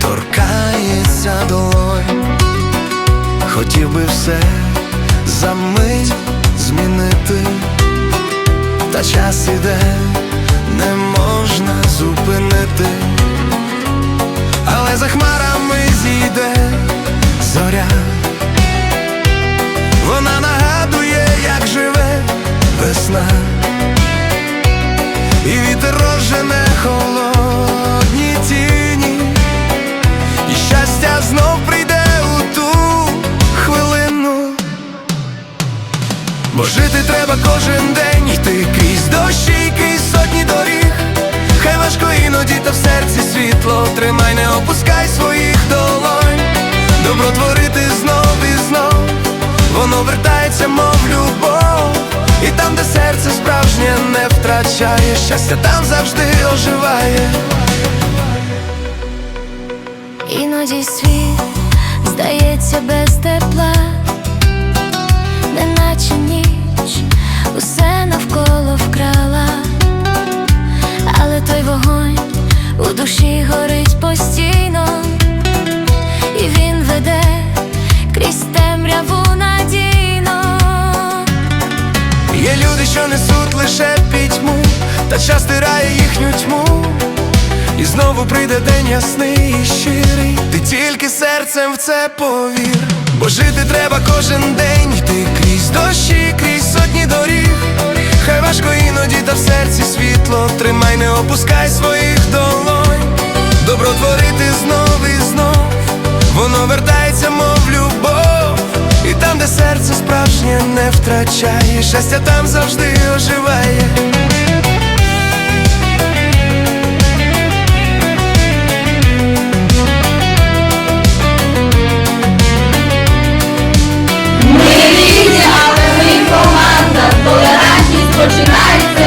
торкнеться долонь, хотів би все за мить змінити, та час іде, не можна зупинити, але за хмарами зійде зоря, вона нагадує, як живе весна, і вітер розжене холодні Бо жити треба кожен день, йти крізь дощі, крізь сотні доріг. Хай важко іноді, та в серці світло тримай, не опускай своїх долонь. Добро творити знов і знов, воно вертається, мов любов. І там, де серце справжнє не втрачає, щастя там завжди оживає. Іноді світ здається без тепла, у душі горить постійно, і він веде крізь темряву надійно. Є люди, що несуть лише пітьму, та час стирає їхню тьму. І знову прийде день ясний і щирий. Ти тільки серцем в це повір. Бо жити треба кожен день, йти крізь дощі, крізь сотні доріг. Хай важко іноді, та в серці світло. Тримай, не опускай своїх і щастя там завжди оживає. Ми різні, але ми команда, толерантність починається.